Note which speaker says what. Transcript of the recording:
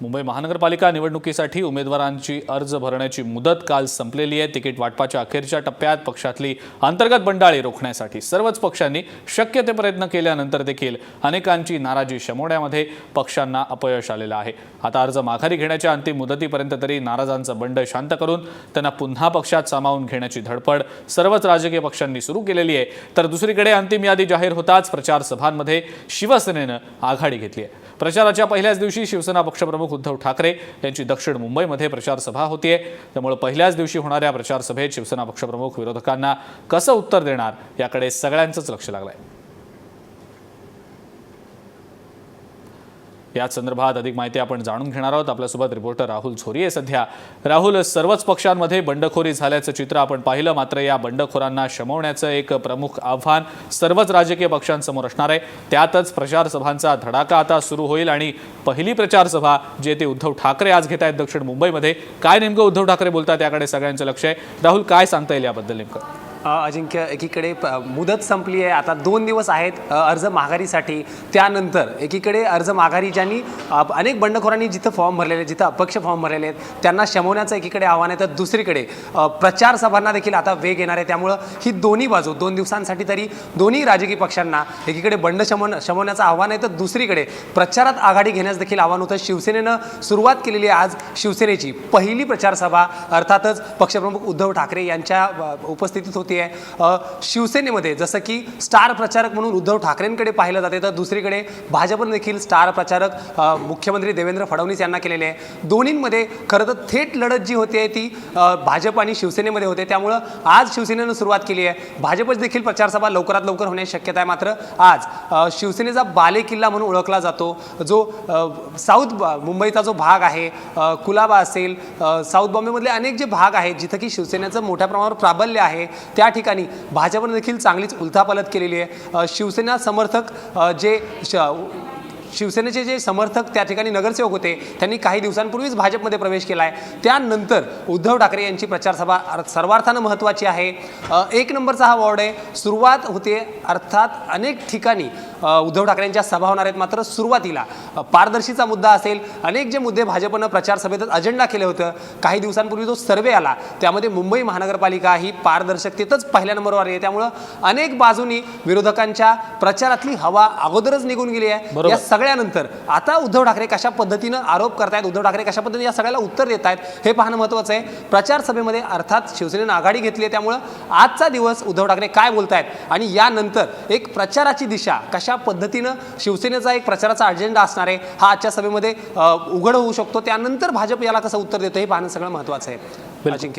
Speaker 1: मुंबई महानगरपालिका निवडणुकीसाठी उमेदवारांची अर्ज भरण्याची मुदत काल संपलेली आहे. तिकीट वाटपाच्या अखेरच्या टप्प्यात पक्षातली अंतर्गत बंडाळी रोखण्यासाठी सर्वच पक्षांनी शक्य ते प्रयत्न केल्यानंतर देखील अनेकांची नाराजी शमवण्यामध्ये पक्षांना अपयश आलेलं आहे. आता अर्ज माघारी घेण्याच्या अंतिम मुदतीपर्यंत तरी नाराजांचं बंड शांत करून त्यांना पुन्हा पक्षात सामावून घेण्याची धडपड सर्वच राजकीय पक्षांनी सुरू केलेली आहे. तर दुसरीकडे अंतिम यादी जाहीर होताच प्रचार सभांमध्ये शिवसेनेनं आघाडी घेतली आहे. प्रचाराच्या पहिल्याच दिवशी शिवसेना पक्षप्रमुख उद्धव ठाकरे यांची दक्षिण मुंबईमध्ये प्रचार सभा होतीये. त्यामुळे पहिल्याच दिवशी होणाऱ्या प्रचार सभेत शिवसेना पक्षप्रमुख विरोधकांना कसं उत्तर देणार याकडे सगळ्यांचंच लक्ष लागलंय. याच संदर्भात अधिक माहिती आपण जाणून घेणार आहोत. आपल्यासोबत रिपोर्टर राहुल झोरी आहे सध्या. राहुल सर्वच पक्षांमध्ये बंडखोरी झाल्याचं चित्र आपण पाहिलं. मात्र या बंडखोरांना शमवण्याचं एक प्रमुख आव्हान सर्वच राजकीय पक्षांसमोर असणार आहे. त्यातच प्रचारसभांचा धडाका आता सुरू होईल आणि पहिली प्रचार सभा जे ते उद्धव ठाकरे आज घेत आहेत दक्षिण मुंबईमध्ये. काय नेमकं उद्धव ठाकरे बोलतात त्याकडे सगळ्यांचं लक्ष आहे. राहुल काय सांगता येईल याबद्दल नेमकं?
Speaker 2: अजिंक्य एकीकडे प- मुदत संपली आहे. आता दोन दिवस आहेत अर्ज माघारीसाठी. त्यानंतर एकीकडे अर्ज माघारी ज्यांनी अनेक बंडखोरांनी जिथं फॉर्म भरलेले आहेत, जिथं अपक्ष फॉर्म भरलेले आहेत त्यांना शमवण्याचं एकीकडे आव्हान आहे. तर दुसरीकडे प्रचार सभांना देखील आता वेग येणार आहे. त्यामुळं ही दोन्ही बाजू दोन दिवसांसाठी तरी दोन्ही राजकीय पक्षांना एकीकडे बंड शमन शमवण्याचं आव्हान आहे. तर दुसरीकडे प्रचारात आघाडी घेण्यास देखील आव्हान होतं. शिवसेनेनं सुरुवात केलेली आहे आज शिवसेनेची पहिली प्रचारसभा अर्थातच पक्षप्रमुख उद्धव ठाकरे यांच्या उपस्थितीत होती. आहे. शिवसेनेमध्ये जसं की स्टार प्रचारक म्हणून उद्धव ठाकरेंकडे पाहिलं जाते तर दुसरीकडे भाजपनं देखील स्टार प्रचारक मुख्यमंत्री देवेंद्र फडणवीस यांना केलेले आहे. दोन्हींमध्ये खरं तर थेट लढत जी होते ती भाजप आणि शिवसेनेमध्ये होते. त्यामुळं आज शिवसेनेनं सुरुवात केली आहे. भाजपच देखील प्रचारसभा लवकरात लवकर होण्याची शक्यता आहे. मात्र आज शिवसेनेचा बाले किल्ला म्हणून ओळखला जातो जो साऊथ मुंबईचा जो भाग आहे कुलाबा असेल साऊथ बॉम्बेमधले अनेक जे भाग आहेत जिथं की शिवसेनेचं मोठ्या प्रमाणावर प्राबल्य आहे त्या ठिकाणी भाजपनं देखील चांगलीच उलथापालत केलेली आहे. शिवसेना समर्थक जे श शिवसेनेचे जे समर्थक त्या ठिकाणी नगरसेवक होते त्यांनी काही दिवसांपूर्वीच भाजपमध्ये प्रवेश केला आहे त्यानंतर उद्धव ठाकरे यांची प्रचारसभा सर्वार्थानं महत्त्वाची आहे. एक नंबरचा हा वॉर्ड आहे. सुरुवात होते अर्थात अनेक ठिकाणी उद्धव ठाकरेंच्या सभा होणार आहेत. मात्र सुरुवातीला पारदर्शीचा मुद्दा असेल अनेक जे मुद्दे भाजपनं प्रचारसभेतच अजेंडा केलं होतं काही दिवसांपूर्वी जो सर्वे आला. त्यामध्ये मुंबई महानगरपालिका ही पारदर्शकतेतच पहिल्या नंबरवर आहे. त्यामुळं अनेक बाजूनी विरोधकांच्या प्रचारातली हवा अगोदरच निघून गेली आहे.
Speaker 1: बरोबर.
Speaker 2: या सगळ्यानंतर. आता उद्धव ठाकरे कशा पद्धतीनं आरोप करतायत उद्धव ठाकरे कशा पद्धतीने या सगळ्याला उत्तर देत आहेत हे पाहणं महत्त्वाचं आहे. प्रचार सभेमध्ये अर्थात शिवसेनेनं आघाडी घेतली आहे त्यामुळं आजचा दिवस उद्धव ठाकरे काय बोलतायत आणि यानंतर एक प्रचाराची दिशा कशा पद्धतीनं शिवसेनेचा एक प्रचाराचा अजेंडा असणार आहे हा आजच्या सभेमध्ये उघड होऊ शकतो. त्यानंतर भाजप याला कसं उत्तर देतो हे पाहणं सगळं महत्त्वाचं आहे. अजिंक्य.